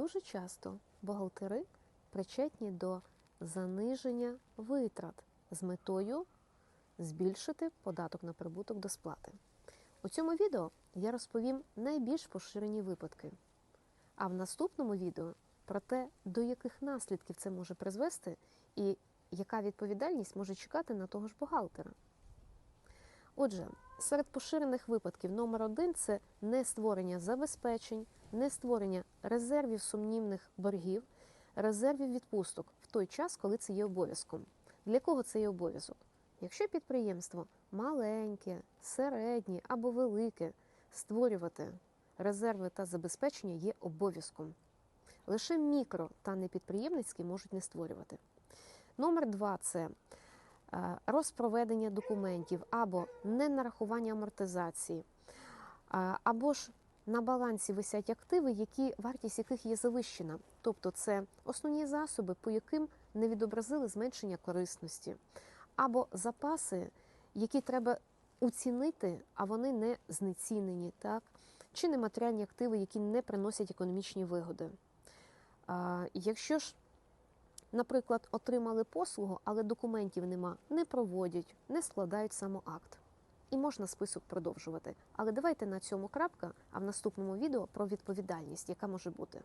Дуже часто бухгалтери причетні до заниження витрат з метою збільшити податок на прибуток до сплати. У цьому відео я розповім найбільш поширені випадки, а в наступному відео про те, до яких наслідків це може призвести і яка відповідальність може чекати на того ж бухгалтера. Отже, серед поширених випадків номер один це не створення забезпечень, не створення резервів сумнівних боргів, резервів відпусток в той час, коли це є обов'язком. Для кого це є обов'язок? Якщо підприємство маленьке, середнє або велике, створювати резерви та забезпечення є обов'язком. Лише мікро та непідприємницькі можуть не створювати. Номер два це розпроведення документів або ненарахування амортизації, або ж на балансі висять активи, які вартість яких є завищена. Тобто це основні засоби, по яким не відобразили зменшення корисності, або запаси, які треба оцінити, а вони не знецінені, так? чи нематеріальні активи, які не приносять економічні вигоди. Якщо ж наприклад, отримали послугу, але документів нема, не проводять, не складають самоакт. І можна список продовжувати. Але давайте на цьому крапка, а в наступному відео про відповідальність, яка може бути.